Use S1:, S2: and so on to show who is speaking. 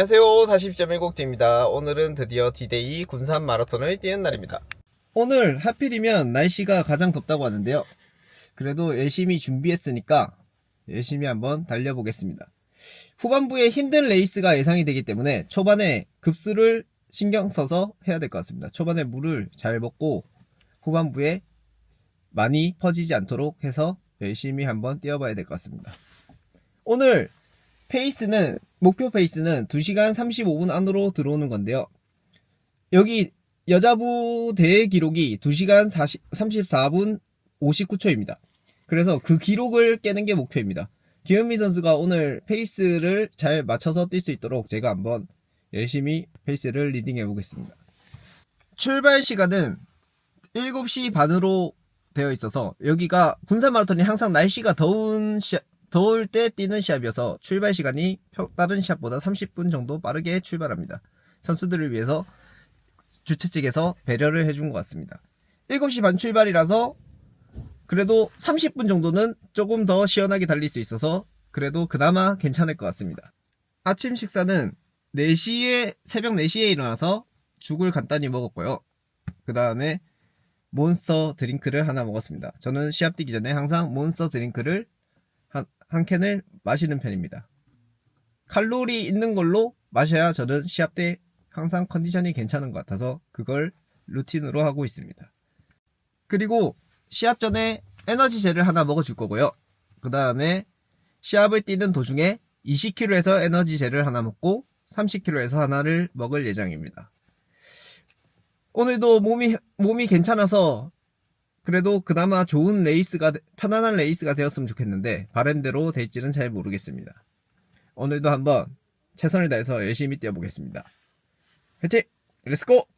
S1: 안녕하세요. 40.1곡디입니다. 오늘은 드디어 디데이 군산 마라톤을 뛰는 날입니다. 오늘 하필이면 날씨가 가장 덥다고 하는데요. 그래도 열심히 준비했으니까 열심히 한번 달려보겠습니다. 후반부에 힘든 레이스가 예상이 되기 때문에 초반에 급수를 신경 써서 해야 될 것 같습니다. 초반에 물을 잘 먹고 후반부에 많이 퍼지지 않도록 해서 열심히 한번 뛰어봐야 될 것 같습니다. 오늘 페이스는 목표 페이스는 2시간 35분 안으로 들어오는 건데요. 여기 여자부 대회 기록이 2시간 40, 34분 59초입니다. 그래서 그 기록을 깨는 게 목표입니다. 기은미 선수가 오늘 페이스를 잘 맞춰서 뛸 수 있도록 제가 한번 열심히 페이스를 리딩해 보겠습니다. 출발 시간은 7시 반으로 되어 있어서 여기가 군산 마라톤이 항상 날씨가 더운 시, 더울 때 뛰는 시합이어서 출발 시간이 평- 다른 시합보다 30분 정도 빠르게 출발합니다. 선수들을 위해서 주최 측에서 배려를 해준 것 같습니다. 7시 반 출발이라서 그래도 30분 정도는 조금 더 시원하게 달릴 수 있어서 그래도 그나마 괜찮을 것 같습니다. 아침 식사는 4시에, 새벽 4시에 일어나서 죽을 간단히 먹었고요. 그 다음에 몬스터 드링크를 하나 먹었습니다. 저는 시합 뛰기 전에 항상 몬스터 드링크를 한, 한 캔을 마시는 편입니다. 칼로리 있는 걸로 마셔야 저는 시합 때 항상 컨디션이 괜찮은 것 같아서 그걸 루틴으로 하고 있습니다. 그리고 시합 전에 에너지 젤을 하나 먹어줄 거고요. 그 다음에 시합을 뛰는 도중에 20kg에서 에너지 젤을 하나 먹고 30kg에서 하나를 먹을 예정입니다. 오늘도 몸이 몸이 괜찮아서 그래도 그나마 좋은 레이스가 편안한 레이스가 되었으면 좋겠는데 바람대로 될지는 잘 모르겠습니다. 오늘도 한번 최선을 다해서 열심히 뛰어보겠습니다. 화이팅! 렛츠고!